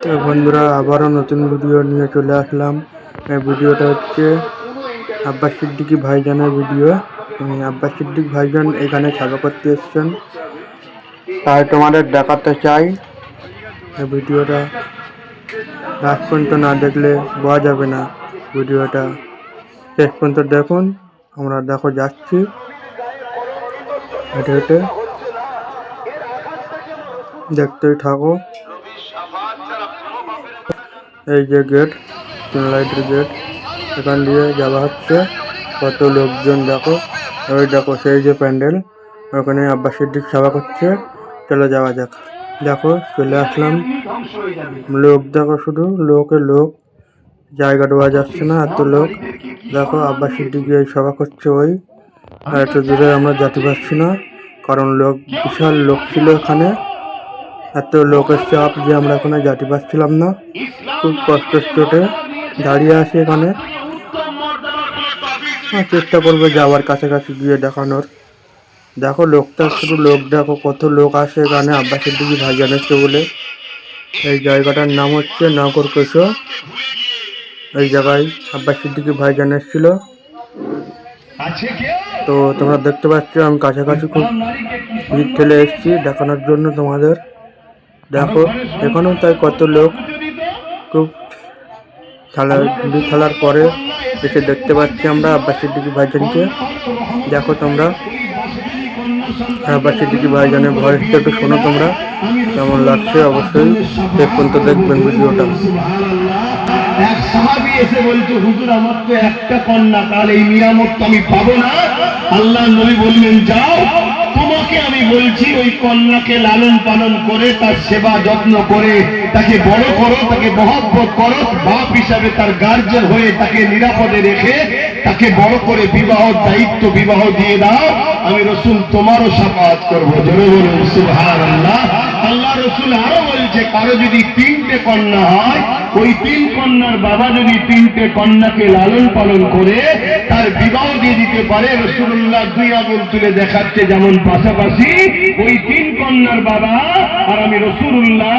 তো বন্ধুরা, আবারও নতুন ভিডিও নিয়ে চলে আসলাম। এই ভিডিওটা হচ্ছে আব্বাস সিদ্দিকি ভাইজানের ভিডিও আব্বাস সিদ্দিক ভাইজান এখানে ছাগা করতে এসছেন। তাই তোমাদের দেখাতে চাই। ভিডিওটা লাস্ট পর্যন্ত না দেখলে বোঝা যাবে না ভিডিওটা শেষ পর্যন্ত দেখুন, আমরা দেখো যাচ্ছি। হেঁটে হেঁটে দেখতেই থাকো। এই যে গেট তিন লাইটের গেট এখান দিয়ে যাওয়া হচ্ছে। কত লোকজন দেখো, ওই দেখো সেই যে প্যান্ডেল, ওখানে আব্বাস সিদ্দিক সভা করছে। চলে যাওয়া যাক। দেখো, চলে আসলাম। লোক দেখো শুধু, লোকে লোক। জায়গা দেওয়া যাচ্ছে না, এত লোক। দেখো আব্বাস সিদ্দিক সভা করছে ওই। আর এত দূরে আমরা যেতে পারছি না, কারণ লোক, বিশাল লোক ছিল এখানে। এত লোকের চাপ যে আমরা এখানে যেতে পারছিলাম না। খুব কষ্ট চোটে দাঁড়িয়ে আছি এখানে। চেষ্টা করব যাওয়ার কাছাকাছি গিয়ে দেখানোর। দেখো, লোকটা শুধু লোক, দেখো কত লোক আসে এখানে, আব্বাসের দিকে ভাইজান এসছে বলে। এই জায়গাটার নাম হচ্ছে নগর কেশো এই জায়গায় আব্বাস সিদ্দিকি ভাইজান এসেছিল তো তোমরা দেখতে পাচ্ছ, আমি কাছাকাছি খুব ভিড় ঠেলে এসেছি দেখানোর জন্য তোমাদের। দেখো এখানেও তাই কত লোক খুব খেলা গুলি খেলার পরে এসে দেখতে পাচ্ছি আমরা আব্বাস সিদ্দিকি ভাইজানকে। দেখো তোমরা, আব্বাস সিদ্দিকি ভাইজানের ভয়েসটা একটু শোনো তোমরা, কেমন লাগছে? অবশ্যই শেষ পর্যন্ত দেখবেন ভিডিওটা। সাহাবি এসে বলছে হুজুর, আমার তো একটা কন্যা, তাহলে এই নিয়ামত তো আমি পাবো না? আল্লাহ নবী বললেন, যাও। তোমাকে আমি বলছি, ওই কন্যাকে লালন পালন করে তার সেবা যত্ন করে, তাকে বড় করো, তাকে মহব্বত করো, বাপ হিসাবে তার গার্জেন হয়ে তাকে নিরাপদে রেখে তাকে বড় করে বিবাহ, দায়িত্ব বিবাহ দিয়ে দাও। আমি রসুল তোমারও সাফাত করব। জোরে বলুন সুবহান আল্লাহ আল্লাহ রসুল আরও বলছে, কারও যদি তিনটে কন্যা হয়, ওই তিন কন্যার বাবা যদি তিনটে কন্যাকে লালন পালন করে তার বিবাহ দিয়ে দিতে পারে রসুল্লাহ দুই আগুন তুলে দেখাচ্ছে যেমন পাশাপাশি ওই তিন কন্যার বাবা আর আমি রসুল্লাহ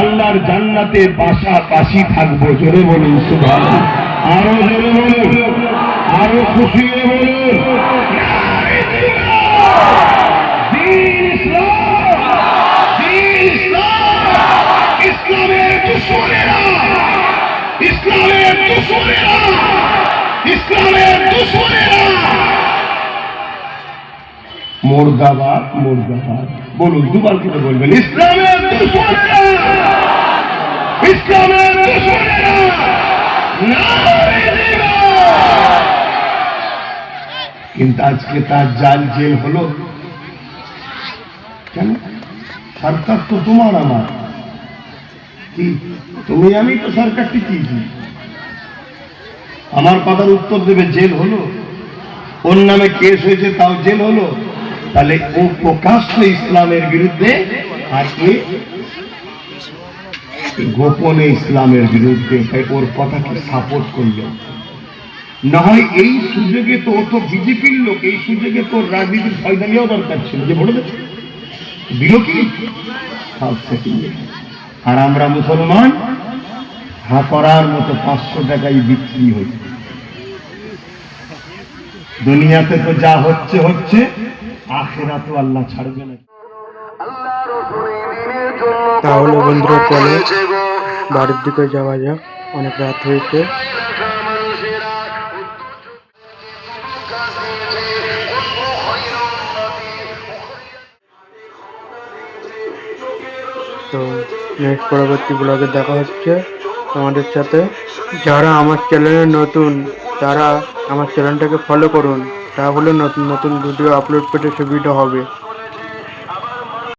আল্লাহর জান্নাতে পাশাপাশি থাকব। জোরে বলুন সুভাষ আরও জোরে বলুন, আরও খুশি বলুন। ইসলাম ইসলামের ইসলামের ইসলামের দুশ্মনেরা মুর্দাবাদ মুর্দাবাদ বলুন দুবার করে বলবেন ইসলামের দুশ্মনেরা ইসলামের দুশ্মনেরা নারে জিন্দাবাদ। কিন্তু আজকে তার জাল জেল হলো কেন সরকার তো তোমার আমার কি তুমি আমি তো সরকার টিকিয়েছি আমার কথার উত্তর দেবে, জেল হলো। ওর নামে কেস হয়েছে, তাও জেল হলো। তাহলে ও প্রকাশ্য ইসলামের বিরুদ্ধে আর গোপনে ইসলামের বিরুদ্ধে, তাই ওর কথাকে সাপোর্ট করল। না হয় এই সুযোগে তো ও তো বিজেপির লোক, এই সুযোগে তোর রাজনীতির ফায়দা নেওয়া দরকার ছিল, যে বলে দেবে থেকে আর আমরা মুসলমান? হা করার মতো পাঁচশো টাকায় বিক্রি হয়েছে দুনিয়াতে তো যা হচ্ছে হচ্ছে আখেরা তো আল্লাহ ছাড়বে না। তাহলে বন্ধুরা, চলে বাড়ির দিকে যাওয়া যাক। অনেক রাত হয়েছে। তো নেক্সট পরবর্তী ব্লগে দেখা হচ্ছে। তোমাদের সাথে। যারা আমার চ্যানেলে নতুন, তারা আমার চ্যানেলটাকে ফলো করুন। তাহলে নতুন নতুন ভিডিও আপলোড করতে সুবিধা হবে।